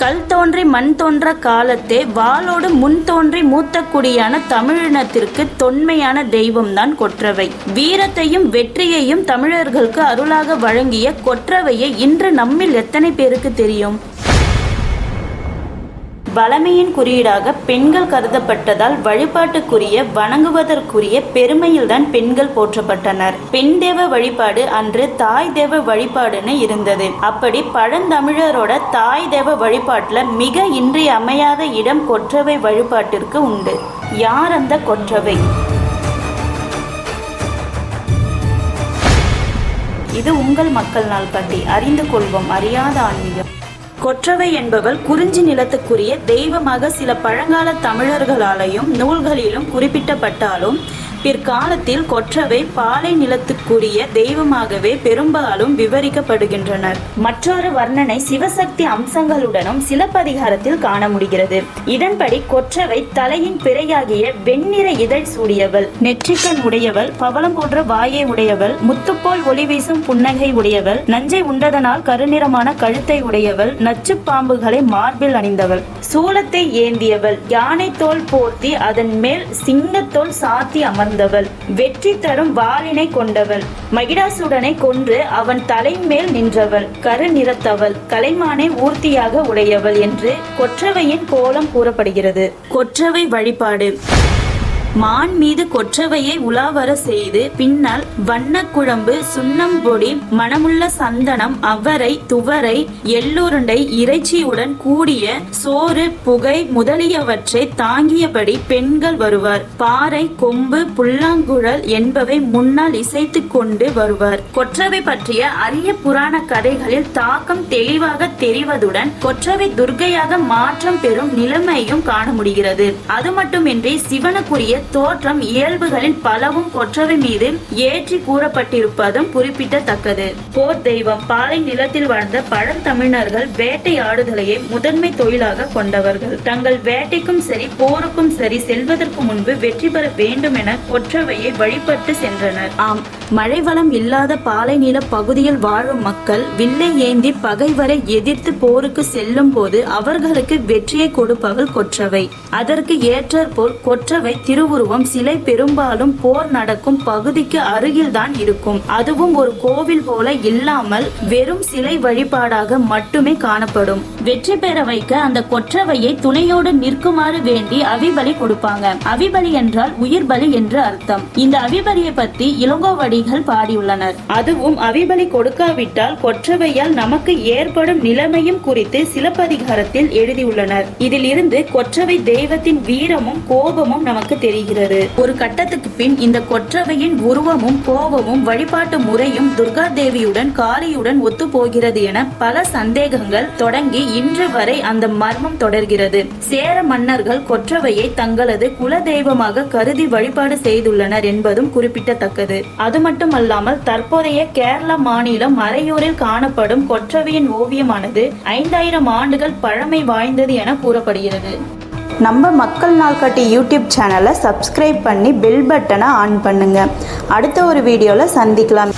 கல் தோன்றி மண் தோன்ற காலத்தே வாளோடு முன் தோன்றி மூத்த குடியான தமிழினத்திற்கு தொன்மையான தெய்வம்தான் கொற்றவை. வீரத்தையும் வெற்றியையும் தமிழர்களுக்கு அருளாக வழங்கிய கொற்றவையை இன்று நம்மில் எத்தனை பேருக்கு தெரியும்? வளமையின் குறியீடாக பெண்கள் கருதப்பட்டதால் வழிபாட்டுக்குரிய வணங்குவதற்குரிய பெருமையில்தான் பெண்கள் போற்றப்பட்டனர். பெண் தேவ வழிபாடு அன்று தாய் தேவ வழிபாடுன்னு இருந்தது. அப்படி பழந்தமிழரோட தாய் தேவ வழிபாட்டுல மிக இன்றியமையாத இடம் கொற்றவை வழிபாட்டிற்கு உண்டு. யார் அந்த கொற்றவை? இது உங்கள் மக்கள் நாள் பற்றி அறிந்து கொள்வோம். அறியாத ஆன்மீகம். கொற்றவை என்பவள் குறிஞ்சி நிலத்துக்குரிய தெய்வமாக சில பழங்கால தமிழர்களாலையும் நூல்களிலும் குறிப்பிட்டப்பட்டாலும் பிற்காலத்தில் கொற்றவை பாலை நிலத்துக்குரிய தெய்வமாகவே பெரும்பாலும் விவரிக்கப்படுகின்றனர். மற்றொரு வர்ணனை சிவசக்தி அம்சங்களுடனும் சிலப்பதிகாரத்தில் காண முடிகிறது. இதன்படி கொற்றவை தலையின் பிறையாகிய வெண்ணிற இதழ் சூடியவள் நெற்றிக்கண் உடையவள் பவளம் போன்ற வாயை உடையவள் முத்துப்போல் ஒளி வீசும் புன்னகை உடையவள் நஞ்சை உண்டதனால் கருநிறமான கழுத்தை உடையவள் நச்சு பாம்புகளை மார்பில் அணிந்தவள் சூலத்தை ஏந்தியவள் யானை தோல் போர்த்தி அதன் மேல் சிங்கத்தோல் சாத்தி வந்தவள். வெற்றி தரும் வாளினை கொண்டவள். மகிடாசுடனை கொன்று அவன் தலைமேல் நின்றவள். கரு நிறத்தவள். கலைமானை ஊர்த்தியாக உடையவள் என்று கொற்றவையின் கோலம் கூறப்படுகிறது. கொற்றவை வழிபாடு. மான் மீது கொற்றவையை உலாவர செய்து பின்னால் வண்ணக்குழம்பு சுண்ணம்பொடி மணமுள்ள சந்தனம் அவரை துவரை எள்ளுருண்டை இறைச்சியுடன் கூடிய சோறு புகை முதலியவற்றை தாங்கியபடி பெண்கள் வருவார். பாறை கொம்பு புல்லாங்குழல் என்பவை முன்னால் இசைத்து கொண்டு வருவார். கொற்றவை பற்றிய அரிய புராண கதைகளில் தாக்கம் தெளிவாக தெரிவதுடன் கொற்றவை துர்க்கையாக மாற்றம் பெறும் நிலைமையும் காண முடிகிறது. அது மட்டுமின்றி சிவனுக்குரிய தோற்றம் இயல்புகளில் பலவும் கொற்றவை மீது ஏற்றி கூறப்பட்டிருப்பதும் குறிப்பிடத்தக்கது. போர் தெய்வம் பாலை நிலத்தில் வாழ்ந்த பழந்தமிழர்கள் வேட்டையாடுதலையே முதன்மை தொழிலாக கொண்டவர்கள். தங்கள் வேட்டைக்கும் சரி போருக்கும் சரி செல்வதற்கு முன்பு வெற்றி பெற வேண்டும் என கொற்றவையை வழிபட்டு சென்றனர். ஆம் மழை வளம் இல்லாத பாலை நில பகுதியில் வாழும் மக்கள் வில்லை ஏந்தி பகைவரை எதிர்த்து போருக்கு செல்லும் போது அவர்களுக்கு வெற்றியை கொடுப்பவள் கொற்றவை. அதற்கு ஏற்றற்போல் கொற்றவை திரு திருவுருவம் சிலை பெரும்பாலும் போர் நடக்கும் பகுதிக்கு அருகில்தான் இருக்கும். அதுவும் ஒரு கோவில் போல இல்லாமல் வெறும் சிலை வழிபாடாக மட்டுமே காணப்படும். வெற்றி பெற வைக்க அந்த கொற்றவையை துணையோடு நிற்குமாறு வேண்டி அவிபலி கொடுப்பாங்க. அவிபலி என்றால் உயிர் பலி என்று அர்த்தம். இந்த அவிபலியை பத்தி இளங்கோவடிகள் பாடியுள்ளனர். அதுவும் அவிபலி கொடுக்காவிட்டால் கொற்றவையால் நமக்கு ஏற்படும் நிலைமையும் குறித்து சிலப்பதிகாரத்தில் எழுதியுள்ளனர். இதில் இருந்து கொற்றவை தெய்வத்தின் வீரமும் கோபமும் நமக்கு தெரியும். தெரிகிறது ஒரு கட்டத்துக்கு பின் இந்த கொற்றவையின் உருவமும் கோபமும் வழிபாட்டு முறையும் துர்கா தேவியுடன் காளியுடன் ஒத்து போகிறது என பல சந்தேகங்கள் தொடங்கி இன்று வரை அந்த மர்மம் தொடர்கிறது. சேர மன்னர்கள் கொற்றவையை தங்களது குல தெய்வமாக கருதி வழிபாடு செய்துள்ளனர் என்பதும் குறிப்பிடத்தக்கது. அது மட்டுமல்லாமல் தற்போதைய கேரள மாநிலம் மறையூரில் காணப்படும் கொற்றவையின் ஓவியமானது ஐந்தாயிரம் ஆண்டுகள் பழமை வாய்ந்தது என கூறப்படுகிறது. நம்ம மக்கள் நாள்காட்டி யூடியூப் சேனலை சப்ஸ்கிரைப் பண்ணி பெல் பட்டனை ஆன் பண்ணுங்கள் அடுத்த ஒரு வீடியோவில் சந்திக்கலாம்.